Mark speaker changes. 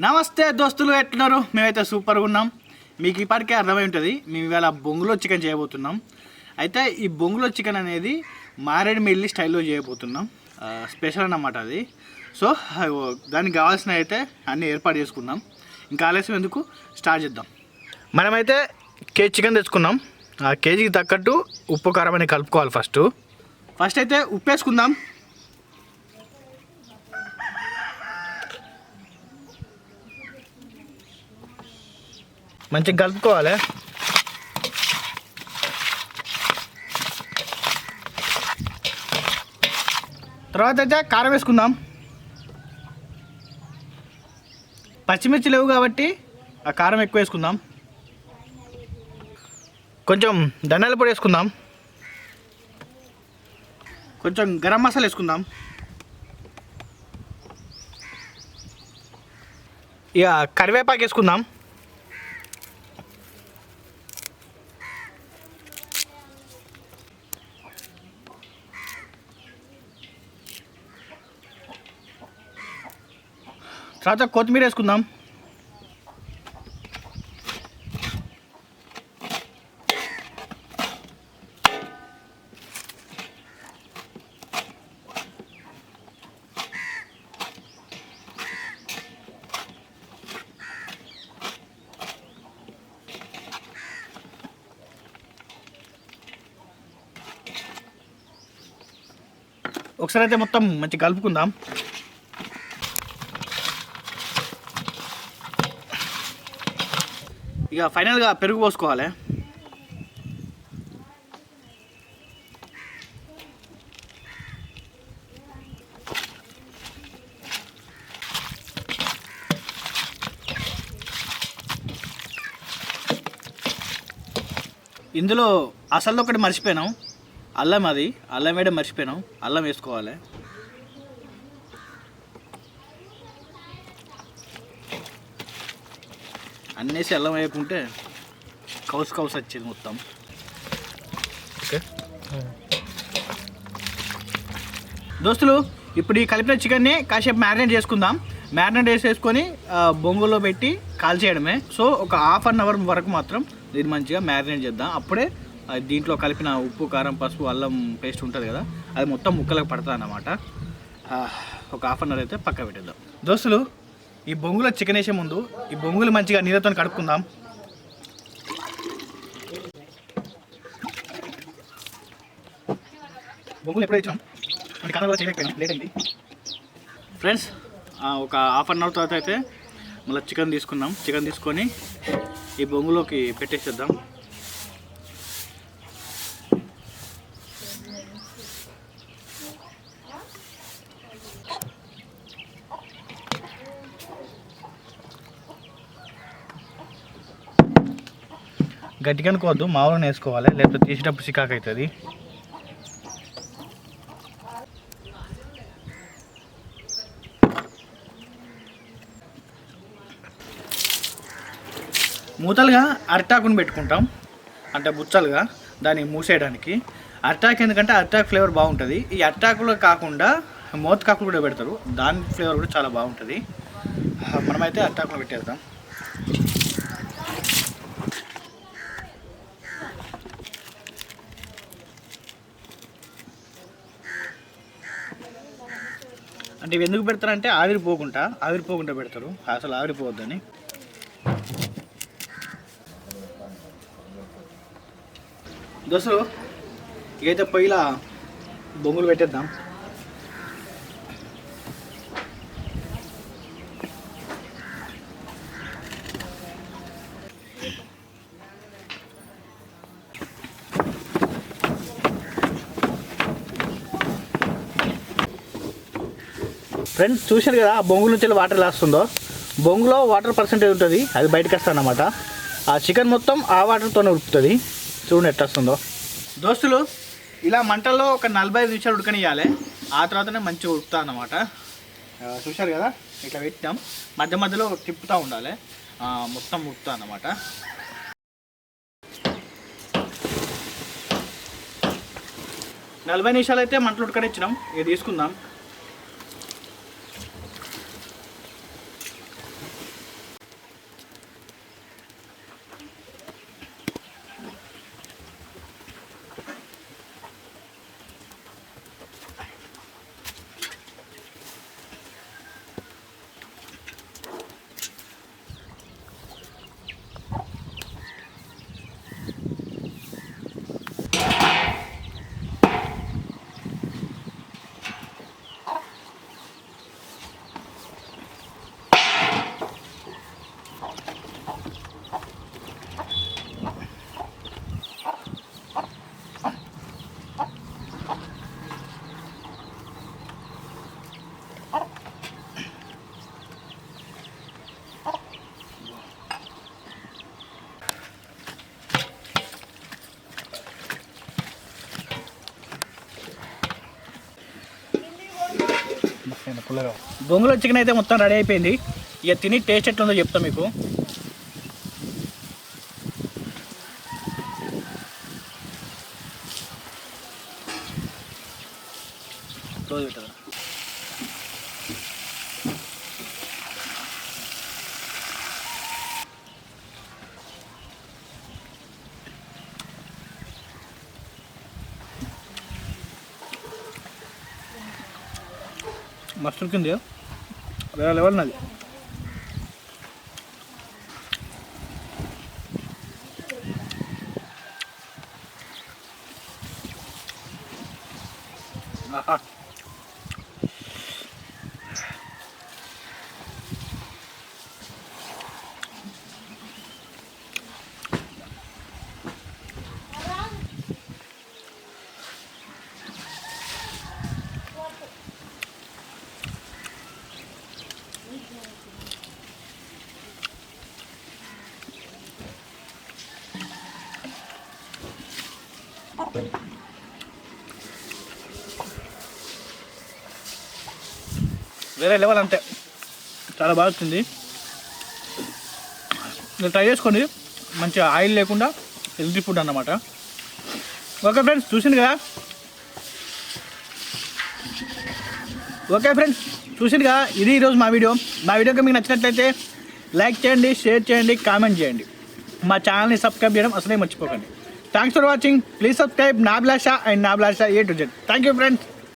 Speaker 1: నమస్తే దోస్తులు ఎట్లున్నారు? మేమైతే సూపర్గా ఉన్నాం. మీకు ఇప్పటికే అర్థమై ఉంటుంది మేము ఇవాళ బొంగులో చికెన్ చేయబోతున్నాం. అయితే ఈ బొంగులో చికెన్ అనేది మారేడుమిల్లి స్టైల్లో చేయబోతున్నాం. ఆ, స్పెషల్ అన్నమాట అది. సో దానికి కావాల్సిన అయితే అన్నీ ఏర్పాటు చేసుకుందాం. ఇంకా ఆలస్యం ఎందుకు? స్టార్ట్ చేద్దాం. మనమైతే కేజీ చికెన్ తెచ్చుకున్నాం. ఆ కేజీకి తగ్గట్టు ఉప్పు కారం అని కలుపుకోవాలి ఫస్ట్. ఫస్ట్ అయితే ఉప్పు వేసుకుందాం మంచిగా కలుపుకోవాలి. తర్వాత అయితే కారం వేసుకుందాం. పచ్చిమిర్చి లేవు కాబట్టి ఆ కారం ఎక్కువ వేసుకుందాం. కొంచెం దండాల పొడి వేసుకుందాం. కొంచెం గరం మసాలా వేసుకుందాం. ఇక కరివేపాకు వేసుకుందాం. తర్వాత కొత్తిమీర వేసుకుందాం. ఒకసారి అయితే మొత్తం మంచి కలుపుకుందాం. ఇక ఫైనల్గా పెరుగు పోసుకోవాలి. ఇందులో అసలు ఒకటి మర్చిపోయినాం. అల్లం అది. అల్లం వేయడం మర్చిపోయినాం. అల్లం వేసుకోవాలి. అన్నేసి అల్లం వేయకుంటే కౌసు కౌసు వచ్చేది మొత్తం. ఓకే. దోస్తులు ఇప్పుడు ఈ కలిపిన చికెన్ని కాసేపు మ్యారినేట్ చేసుకుందాం. మ్యారినేట్ చేసేసుకొని బొంగులో పెట్టి కాల్చేయడమే సో ఒక హాఫ్ అన్ అవర్ వరకు మాత్రం దీన్ని మంచిగా మ్యారినేట్ చేద్దాం. అప్పుడే దీంట్లో కలిపిన ఉప్పు కారం పసుపు అల్లం పేస్ట్ ఉంటుంది కదా అది మొత్తం ముక్కలకు పడుతుంది అన్నమాట. ఒక హాఫ్ అన్ అవర్ అయితే పక్క పెట్టేద్దాం. దోస్తులు ఈ బొంగులో చికెన్ వేసే ముందు ఈ బొంగులు మంచిగా నీళ్ళతో కడుక్కుందాం. బొంగులు ఎప్పుడు వేసాం అంటే కన్నా కూడా చేయలేకపోయాం లేట్ అయింది. ఫ్రెండ్స్ ఒక హాఫ్ అన్ అవర్ తర్వాత అయితే మళ్ళీ చికెన్ తీసుకున్నాం చికెన్ తీసుకొని ఈ బొంగులోకి పెట్టేసేద్దాం. గట్టిగా అనుకోవద్దు మామూలుగా వేసుకోవాలి. లేకపోతే తీసేటప్పుడు చికాకు అవుతుంది మూతలుగా అరిటాకుని పెట్టుకుంటాం. అంటే బుచ్చలుగా దాన్ని మూసేయడానికి. అరిటాక్ ఎందుకంటే అరిటాక్ ఫ్లేవర్ బాగుంటుంది. ఈ అరిటాకులో కాకుండా మోతకాకులు కూడా పెడతారు. దాని ఫ్లేవర్ కూడా చాలా బాగుంటుంది. మనమైతే అరిటాకులో పెట్టేద్దాం. అంటే ఇవి ఎందుకు పెడతారంటే ఆవిరిపోకుండా ఆవిరిపోకుండా పెడతారు. అసలు ఆవిరిపోవద్దని. దోస్తులు ఇకైతే పొయ్యిలా బొంగులు పెట్టేద్దాం. ఫ్రెండ్స్ చూశారు కదా ఆ బొంగు నుంచి వాటర్ ఎలా వస్తుందో బొంగులో వాటర్ పర్సెంటేజ్ ఉంటుంది అది బయటకు వస్తుంది అనమాట ఆ చికెన్ మొత్తం ఆ వాటర్తోనే ఉడుకుతుంది. చూడండి ఎట్లా వస్తుందో. దోస్తులు ఇలా మంటల్లో ఒక నలభై ఐదు నిమిషాలు ఉడకనియాలి ఆ తర్వాతనే మంచిగా ఉడుకుతా అన్నమాట చూశారు కదా ఇట్లా పెట్టాం మధ్య మధ్యలో తిప్పుతూ ఉండాలి. మొత్తం ఉడుకుతా అనమాట నలభై నిమిషాలు అయితే మంటలు ఉడకనిచ్చినాం. ఇక తీసుకుందాం.
Speaker 2: పుల్లగా
Speaker 1: బొంగులో చికెన్ అయితే మొత్తం రెడీ అయిపోయింది. ఇక తిని టేస్ట్ ఎట్లుందో చెప్తా మీకు. క్లోజ్ మస్తు ఉడికింది వేరే లెవెల్ నాది. వేరే లెవెల్ అంతే. చాలా బాగా వచ్చింది. మీరు ట్రై చేసుకోండి. మంచి ఆయిల్ లేకుండా హెల్తీ ఫుడ్ అన్నమాట. ఓకే ఫ్రెండ్స్ చూసింది కదా? ఓకే ఫ్రెండ్స్ చూసిందిగా ఇది ఈరోజు మా వీడియో. మా వీడియోకి మీకు నచ్చినట్లయితే లైక్ చేయండి షేర్ చేయండి కామెంట్ చేయండి. మా ఛానల్ని సబ్స్క్రైబ్ చేయడం అసలే మర్చిపోకండి. Thanks for watching please subscribe నాబ్లాషా and నాబ్లాషా A to Z thank you friends